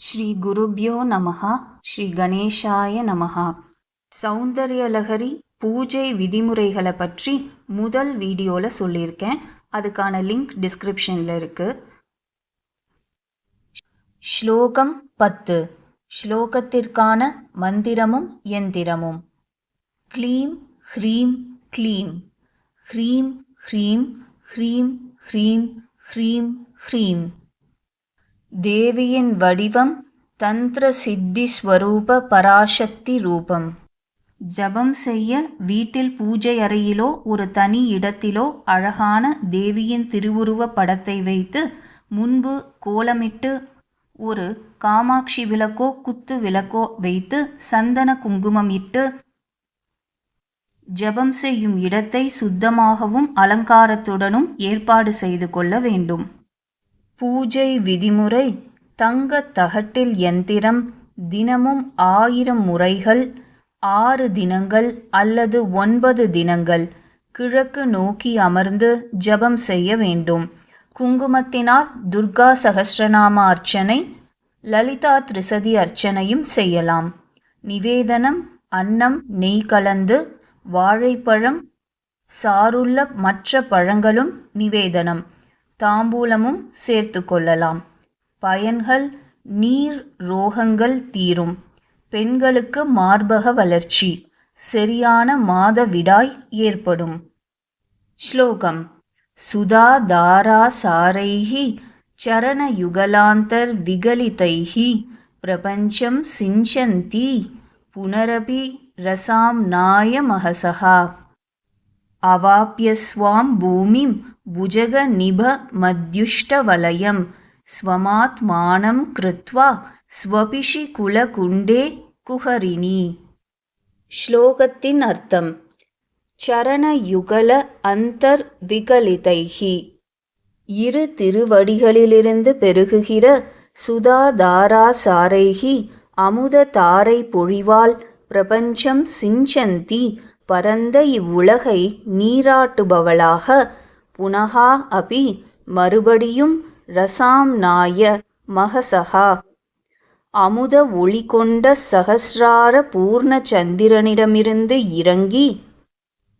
ஸ்ரீ குருப்யோ நமஹா ஸ்ரீ கணேஷாய நமஹா. சௌந்தர்யலகரி பூஜை விதிமுறைகளை பற்றி முதல் வீடியோவில் சொல்லியிருக்கேன். அதுக்கான லிங்க் டிஸ்கிரிப்ஷனில் இருக்குது ஸ்லோகம் பத்து. ஸ்லோகத்திற்கான மந்திரமும் எந்திரமும். க்ளீம் ஹ்ரீம் க்ளீம். ஹ்ரீம் ஹ்ரீம் ஹ்ரீம் ஹ்ரீம் ஹ்ரீம் ஹ்ரீம். தேவியின் வடிவம் தந்திர சித்தி ஸ்வரூப பராசக்தி ரூபம். ஜபம் செய்ய வீட்டில் பூஜை அறையிலோ ஒரு தனி இடத்திலோ அழகான தேவியின் திருவுருவ படத்தை வைத்து முன்பு கோலமிட்டு ஒரு காமாட்சி விளக்கோ குத்து விளக்கோ வைத்து சந்தன குங்குமம் இட்டு ஜபம் செய்யும் இடத்தை சுத்தமாகவும் அலங்காரத்துடனும் ஏற்பாடு செய்து கொள்ள வேண்டும். பூஜை விதிமுறை தங்க தகட்டில் யந்திரம் தினமும் ஆயிரம் முறைகள் ஆறு தினங்கள் அல்லது ஒன்பது தினங்கள் கிழக்கு நோக்கி அமர்ந்து ஜபம் செய்ய வேண்டும். குங்குமத்தினால் துர்கா சகஸ்ரநாம அர்ச்சனை லலிதா திரிசதி அர்ச்சனையும் செய்யலாம். நிவேதனம் அன்னம் நெய் கலந்து வாழைப்பழம் சாருள்ள மற்ற பழங்களும் நிவேதனம். தாம்பூலமும் சேர்த்து கொள்ளலாம். பயன்கள் நீர் ரோகங்கள் தீரும். பெண்களுக்கு மார்பக வளர்ச்சி. சரியான மாதவிடாய் ஏற்படும். ஸ்லோகம். சுதா தாரா சாரைஹி சரணயுகலாந்தர் விகலிதைஹி பிரபஞ்சம் சிஞ்சந்தி புனரபி ரசாம் நாய மகசகா अवाप्यस्वां भूमिं भुजगनिभमद्युष्टवलयं स्वमात्मानं कृत्वा குண்டே குஹரிணி. ஸ்லோகத்தின் அர்த்தம். சரணயுகல அந்தர் விகலிதைகி இரு திருவடிகளிலிருந்து பெருகுகிற சுதாதாராசாரைகி அமுத தாரை பொழிவால் பிரபஞ்சம் சிஞ்சந்தி பரந்த இவ்வுலகை நீராட்டுபவளாக புனகா அபி மறுபடியும் ரசாம் நாய மகசகா. அமுத ஒளி கொண்ட சகசிரார பூர்ண சந்திரனிடமிருந்து இறங்கி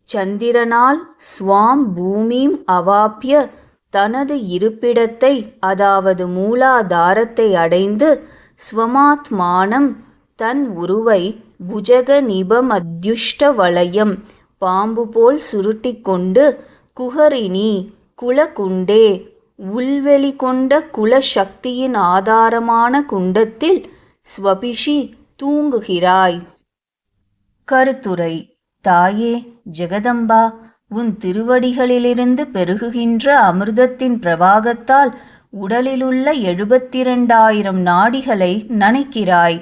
சந்திரனால் ஸ்வாம் பூமியும் அவாப்பிய தனது இருப்பிடத்தை அதாவது மூலாதாரத்தை அடைந்து ஸ்வமாத்மானம் தன் உருவை புஜக நிபமத்யுஷ்ட வளையம் பாம்பு போல் சுருட்டி கொண்டு குஹரிணி குலகுண்டே உள்வெளி கொண்ட குலசக்தியின் ஆதாரமான குண்டத்தில் ஸ்வபிஷி தூங்குகிறாய். கருத்துரை தாயே ஜெகதம்பா உன் திருவடிகளிலிருந்து பெருகுகின்ற அமிர்தத்தின் பிரவாகத்தால் உடலிலுள்ள எழுபத்திரண்டாயிரம் நாடிகளை நனைக்கிறாய்.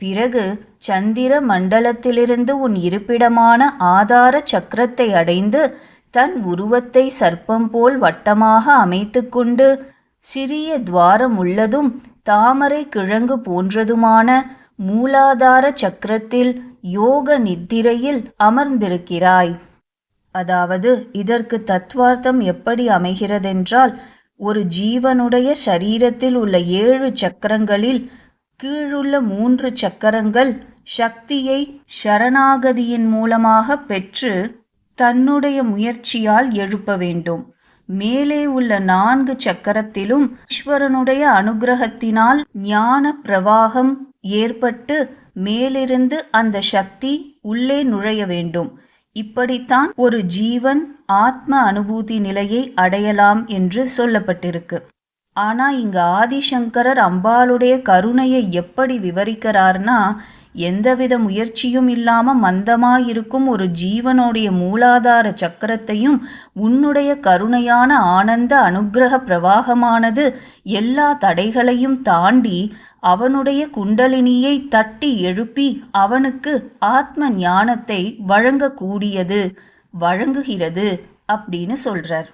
பிறகு சந்திர மண்டலத்திலிருந்து உன் இருப்பிடமான ஆதார சக்கரத்தை அடைந்து தன் உருவத்தை சர்ப்பம் போல் வட்டமாக அமைத்துக்கொண்டு சிறிய துவாரம் உள்ளதும் தாமரை கிழங்கு போன்றதுமான மூலாதார சக்கரத்தில் யோக நித்திரையில் அமர்ந்திருக்கிறாய். அதாவது இதற்கு தத்துவார்த்தம் எப்படி அமைகிறதென்றால் ஒரு ஜீவனுடைய சரீரத்தில் உள்ள ஏழு சக்கரங்களில் கீழுள்ள மூன்று சக்கரங்கள் சக்தியை சரணாகதியின் மூலமாக பெற்று தன்னுடைய முயற்சியால் எழுப்ப வேண்டும். மேலே உள்ள நான்கு சக்கரத்திலும் ஈஸ்வரனுடைய அனுகிரகத்தினால் ஞான பிரவாகம் ஏற்பட்டு மேலிருந்து அந்த சக்தி உள்ளே நுழைய வேண்டும். இப்படித்தான் ஒரு ஜீவன் ஆத்ம அனுபூதி நிலையை அடையலாம் என்று சொல்லப்பட்டிருக்கு. ஆனா இங்க ஆதிசங்கரர் அம்பாளுடைய கருணையை எப்படி விவரிக்கிறார்னா எந்தவித முயற்சியும் இல்லாம மந்தமாயிருக்கும் ஒரு ஜீவனுடைய மூலாதார சக்கரத்தையும் உன்னுடைய கருணையான ஆனந்த அனுக்கிரக பிரவாகமானது எல்லா தடைகளையும் தாண்டி அவனுடைய குண்டலினியை தட்டி எழுப்பி அவனுக்கு ஆத்ம ஞானத்தை வழங்கக்கூடியது வழங்குகிறது அப்படின்னு சொல்றார்.